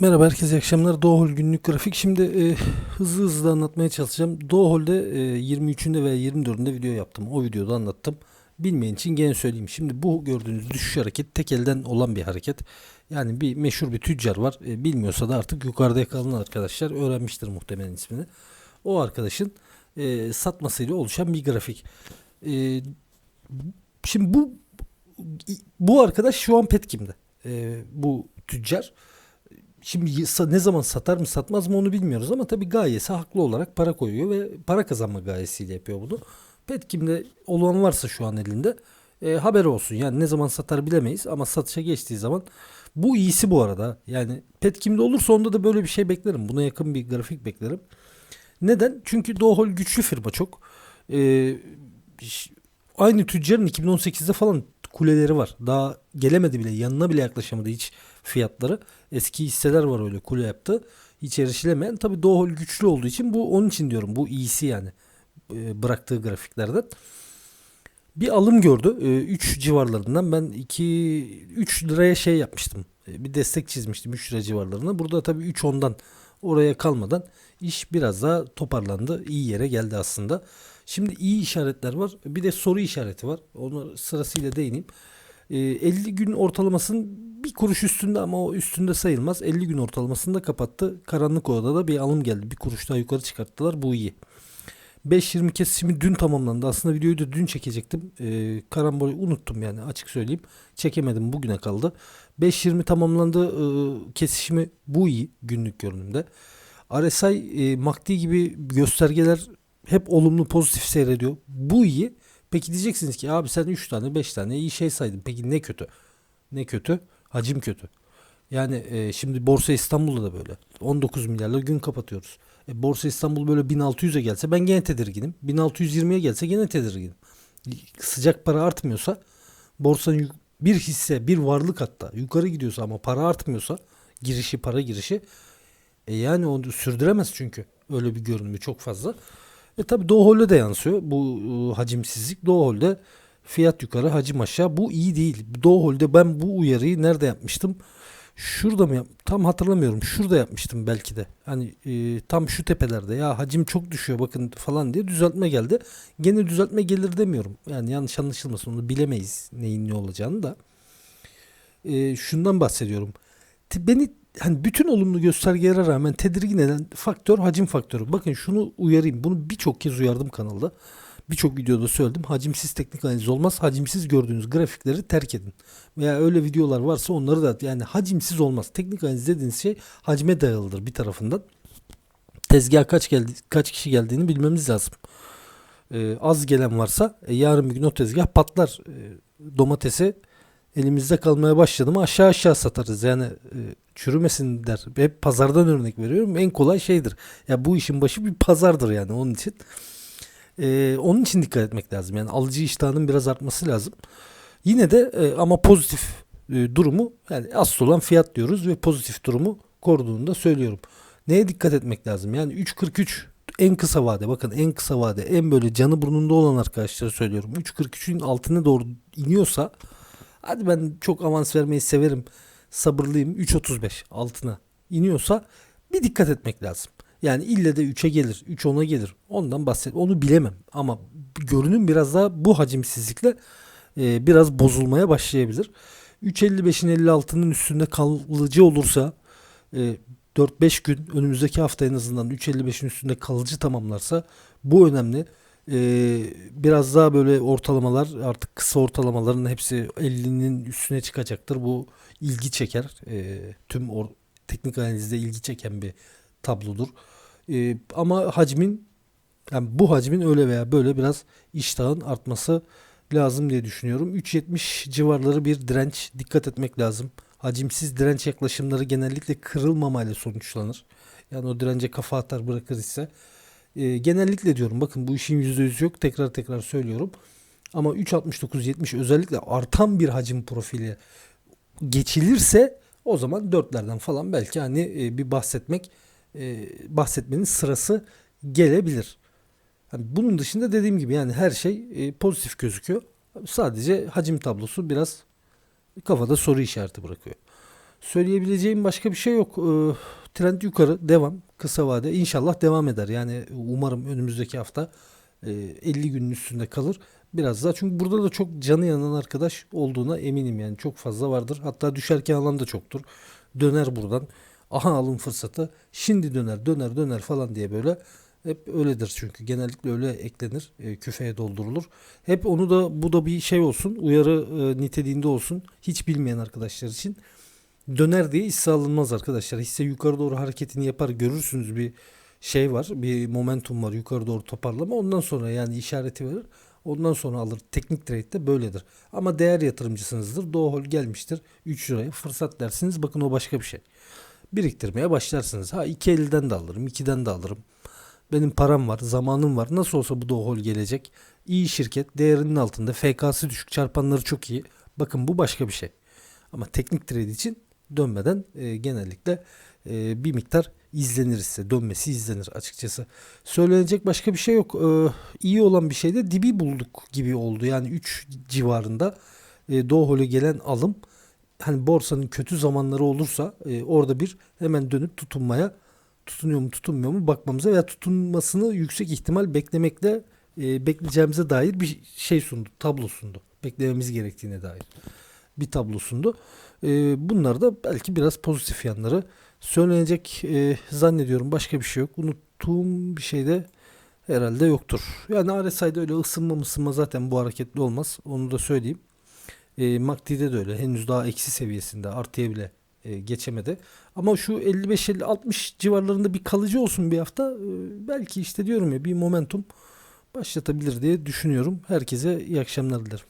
Merhaba herkese iyi akşamlar. Doğol günlük grafik. Şimdi e, hızlı hızlı anlatmaya çalışacağım. Doğol'de e, 23'ünde ve 24'ünde video yaptım. O videoda anlattım. Bilmeyen için gene söyleyeyim. Şimdi bu gördüğünüz düşüş hareket tek elden olan bir hareket. Yani bir meşhur bir tüccar var. E, bilmiyorsa da artık yukarıda yakalanan arkadaşlar öğrenmiştir muhtemelen ismini. O arkadaşın e, satmasıyla oluşan bir grafik. E, şimdi bu bu arkadaş şu an Petkim'de. E, bu tüccar. Şimdi ne zaman satar mı satmaz mı onu bilmiyoruz ama tabii gayesi haklı olarak para koyuyor ve para kazanma gayesiyle yapıyor bunu. Petkim'de olan varsa şu an elinde e, haberi olsun. Yani ne zaman satar bilemeyiz ama satışa geçtiği zaman bu iyisi bu arada. Yani Petkim'de olursa onda da böyle bir şey beklerim. Buna yakın bir grafik beklerim. Neden? Çünkü Dohol güçlü firma çok. E, aynı tüccarın 2018'de falan kuleleri var. Daha gelemedi bile. Yanına bile yaklaşamadı hiç fiyatları. Eski hisseler var öyle kule yaptı. Hiç erişilemeyen. Tabii Dohol güçlü olduğu için bu onun için diyorum. Bu iyisi yani. E, bıraktığı grafiklerden. Bir alım gördü. 3 civarlarından ben 2 3 liraya şey yapmıştım. E, bir destek çizmiştim 3 lira civarlarına. Burada tabii 3 ondan oraya kalmadan iş biraz daha toparlandı. İyi yere geldi aslında. Şimdi iyi işaretler var. Bir de soru işareti var. Onu sırasıyla değineyim. E, 50 gün ortalamasının bir kuruş üstünde ama o üstünde sayılmaz. 50 gün ortalamasını da kapattı. Karanlık odada da bir alım geldi. Bir kuruş daha yukarı çıkarttılar. Bu iyi. 5.20 kesişimi dün tamamlandı. Aslında videoyu da dün çekecektim. Ee, karambolü unuttum yani açık söyleyeyim. Çekemedim bugüne kaldı. 5.20 tamamlandı. Ee, kesişimi bu iyi günlük görünümde. RSI e, MACD gibi göstergeler hep olumlu pozitif seyrediyor. Bu iyi. Peki diyeceksiniz ki abi sen 3 tane 5 tane iyi şey saydın. Peki ne kötü? Ne kötü? Hacim kötü. Yani e, şimdi Borsa İstanbul'da da böyle. 19 milyarla gün kapatıyoruz. E, Borsa İstanbul böyle 1600'e gelse ben gene tedirginim. 1620'ye gelse gene tedirginim. Sıcak para artmıyorsa borsanın bir hisse, bir varlık hatta yukarı gidiyorsa ama para artmıyorsa girişi para girişi e yani onu sürdüremez çünkü öyle bir görünümü çok fazla. E tabi Doğu Hol'de de yansıyor bu e, hacimsizlik. Doğu Hol'de fiyat yukarı hacim aşağı bu iyi değil. Doğu Hol'de ben bu uyarıyı nerede yapmıştım? Şurada mı yap? Tam hatırlamıyorum. Şurada yapmıştım belki de. Hani e, tam şu tepelerde ya hacim çok düşüyor bakın falan diye düzeltme geldi. Gene düzeltme gelir demiyorum. Yani yanlış anlaşılmasın onu bilemeyiz neyin ne olacağını da. E, şundan bahsediyorum. Beni hani bütün olumlu göstergelere rağmen tedirgin eden faktör hacim faktörü. Bakın şunu uyarayım. Bunu birçok kez uyardım kanalda. Birçok videoda söyledim. Hacimsiz teknik analiz olmaz. Hacimsiz gördüğünüz grafikleri terk edin. Veya öyle videolar varsa onları da yani hacimsiz olmaz. Teknik analiz dediğiniz şey hacme dayalıdır bir tarafından. Tezgaha kaç geldi kaç kişi geldiğini bilmemiz lazım. Ee, az gelen varsa e, yarın bir gün o tezgah patlar. Ee, domatesi elimizde kalmaya başladı mı aşağı aşağı satarız. Yani e, çürümesin der. Hep pazardan örnek veriyorum. En kolay şeydir. Ya bu işin başı bir pazardır yani onun için. Ee, onun için dikkat etmek lazım. Yani alıcı iştahının biraz artması lazım. Yine de e, ama pozitif e, durumu yani asıl olan fiyat diyoruz ve pozitif durumu koruduğunu da söylüyorum. Neye dikkat etmek lazım? Yani 3.43 en kısa vade bakın en kısa vade en böyle canı burnunda olan arkadaşlara söylüyorum. 3.43'ün altına doğru iniyorsa hadi ben çok avans vermeyi severim sabırlıyım 3.35 altına iniyorsa bir dikkat etmek lazım. Yani ille de 3'e gelir, 3 10'a gelir. Ondan bahset. Onu bilemem ama görünüm biraz daha bu hacimsizlikle e, biraz bozulmaya başlayabilir. 3.55'in 56'nın üstünde kalıcı olursa e, 4-5 gün önümüzdeki hafta en azından 3.55'in üstünde kalıcı tamamlarsa bu önemli. E, biraz daha böyle ortalamalar artık kısa ortalamaların hepsi 50'nin üstüne çıkacaktır. Bu ilgi çeker. E, tüm or- teknik analizde ilgi çeken bir tablodur. E, ama hacmin yani bu hacmin öyle veya böyle biraz iştahın artması lazım diye düşünüyorum. 3.70 civarları bir direnç dikkat etmek lazım. Hacimsiz direnç yaklaşımları genellikle kırılmamayla sonuçlanır. Yani o dirence kafa atar bırakır ise. E, genellikle diyorum bakın bu işin %100 yok tekrar tekrar söylüyorum. Ama 3.69-70 özellikle artan bir hacim profili geçilirse o zaman dörtlerden falan belki hani e, bir bahsetmek e, bahsetmenin sırası gelebilir. Bunun dışında dediğim gibi yani her şey e, pozitif gözüküyor. Sadece hacim tablosu biraz kafada soru işareti bırakıyor. Söyleyebileceğim başka bir şey yok. Ee, trend yukarı devam kısa vade inşallah devam eder. Yani umarım önümüzdeki hafta e, 50 günün üstünde kalır. Biraz daha çünkü burada da çok canı yanan arkadaş olduğuna eminim yani çok fazla vardır. Hatta düşerken alan da çoktur. Döner buradan. Aha alın fırsatı. Şimdi döner döner döner falan diye böyle hep öyledir çünkü genellikle öyle eklenir e, küfeye doldurulur. Hep onu da bu da bir şey olsun uyarı e, niteliğinde olsun hiç bilmeyen arkadaşlar için döner diye hisse alınmaz arkadaşlar. Hisse yukarı doğru hareketini yapar görürsünüz bir şey var bir momentum var yukarı doğru toparlama ondan sonra yani işareti verir. Ondan sonra alır. Teknik trade'de böyledir. Ama değer yatırımcısınızdır. Doğal gelmiştir. 3 liraya fırsat dersiniz. Bakın o başka bir şey. Biriktirmeye başlarsınız. Ha 2.50'den de alırım. 2'den de alırım. Benim param var. Zamanım var. Nasıl olsa bu doğal gelecek. İyi şirket. Değerinin altında. FK'sı düşük. Çarpanları çok iyi. Bakın bu başka bir şey. Ama teknik trade için dönmeden e, genellikle e, bir miktar izlenir ise dönmesi izlenir açıkçası. Söylenecek başka bir şey yok. Ee, iyi olan bir şey de dibi bulduk gibi oldu. Yani 3 civarında e, Doğuhol'e gelen alım hani borsanın kötü zamanları olursa e, orada bir hemen dönüp tutunmaya tutunuyor mu tutunmuyor mu bakmamıza veya tutunmasını yüksek ihtimal beklemekle e, bekleyeceğimize dair bir şey sundu. Tablo sundu. Beklememiz gerektiğine dair bir tablo sundu. E, bunlar da belki biraz pozitif yanları. Söylenecek e, zannediyorum başka bir şey yok. Unuttuğum bir şey de herhalde yoktur. Yani RSI'de öyle ısınma ısınma zaten bu hareketli olmaz. Onu da söyleyeyim. E, MACD'de de öyle. Henüz daha eksi seviyesinde artıya bile e, geçemedi. Ama şu 55-50-60 civarlarında bir kalıcı olsun bir hafta. E, belki işte diyorum ya bir momentum başlatabilir diye düşünüyorum. Herkese iyi akşamlar dilerim.